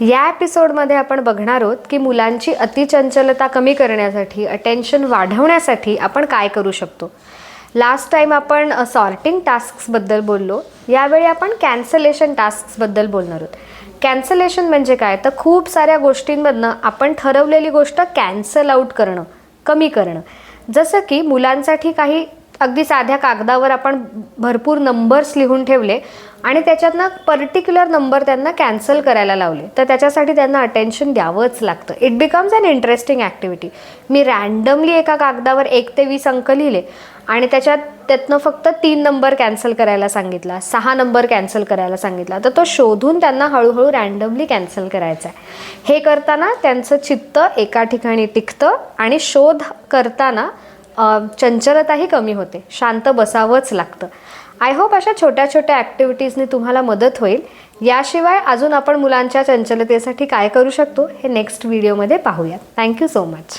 या एपिसोडमध्ये आपण बघणार आहोत की मुलांची अतिचंचलता कमी करण्यासाठी अटेन्शन वाढवण्यासाठी आपण काय करू शकतो. लास्ट टाइम आपण सॉर्टिंग टास्क्सबद्दल बोललो. यावेळी आपण कॅन्सलेशन टास्क्सबद्दल बोलणार आहोत. कॅन्सलेशन म्हणजे काय? तर खूप साऱ्या गोष्टींमधनं आपण ठरवलेली गोष्ट कॅन्सल आउट करणं कमी करणं. जसं की मुलांसाठी काही अगदी साध्या कागदावर आपण भरपूर नंबर्स लिहून ठेवले आणि त्याच्यातनं पर्टिक्युलर नंबर त्यांना कॅन्सल करायला लावले. तर त्याच्यासाठी त्यांना अटेन्शन द्यावंच लागतं. It becomes an interesting activity me randomly एका कागदावर एक ते वीस अंक लिहिले आणि त्याच्यात त्यातनं फक्त तीन नंबर कॅन्सल करायला सांगितला सहा नंबर कॅन्सल करायला सांगितला. तर तो शोधून त्यांना हळूहळू रॅन्डमली कॅन्सल करायचा आहे. हे करताना त्यांचं चित्त एका ठिकाणी टिकतं आणि शोध करताना चंचलताही कमी होते. शांत बसावंच लागतं. आय होप अशा छोट्या छोट्या ॲक्टिव्हिटीजनी तुम्हाला मदत होईल. याशिवाय अजून आपण मुलांच्या चंचलतेसाठी काय करू शकतो हे नेक्स्ट व्हिडिओमध्ये पाहूयात. Thank you so much